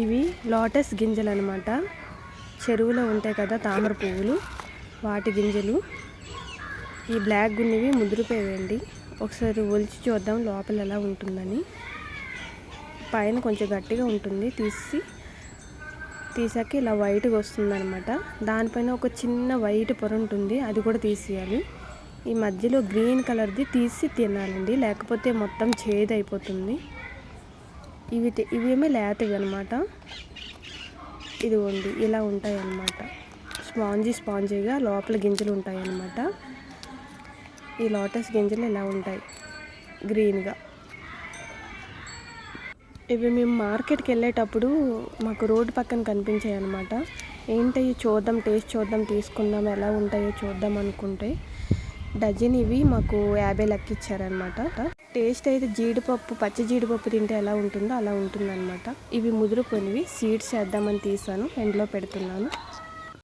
ఇవి లోటస్ గింజలు అనమాట చెరువులో ఉంటాయి కదా తామర పువ్వులు వాటి గింజలు. ఈ బ్లాక్ గున్నవి ముదిరిపోయాయండి ఒకసారి ఒలిచి చూద్దాం లోపల ఎలా ఉంటుందని. పైన కొంచెం గట్టిగా ఉంటుంది. తీసి తీసాక ఇలా వైట్గా వస్తుంది అనమాట దానిపైన ఒక చిన్న వైట్ పొర ఉంటుంది. అది కూడా తీసేయాలి. ఈ మధ్యలో గ్రీన్ కలర్ది తీసి తినాలండి. లేకపోతే మొత్తం చేదు అయిపోతుంది ఇవి తి- లేతవి అనమాట ఇదిగోండి ఇలా ఉంటాయి అన్నమాట స్పాంజీ స్పాంజీగా లోపల గింజలు ఉంటాయి అన్నమాట ఈ లోటస్ గింజలు ఇలా ఉంటాయి గ్రీన్గా. ఇవి మేము మార్కెట్కి వెళ్ళేటప్పుడు మాకు రోడ్డు పక్కన కనిపించాయి అనమాట ఏంటవి చూద్దాం టేస్ట్ చూద్దాం తీసుకుందాం ఎలా ఉంటాయో చూద్దాం అనుకుంటే డజన్ ఇవి మాకు యాభై లెక్క ఇచ్చారనమాట టేస్ట్ అయితే జీడిపప్పు పచ్చి జీడిపప్పు తింటే ఎలా ఉంటుందో అలా ఉంటుందన్నమాట. ఇవి ముదిరిపోయినవి సీడ్స్ వేద్దామని తీసాను ఎండ్లో పెడుతున్నాను.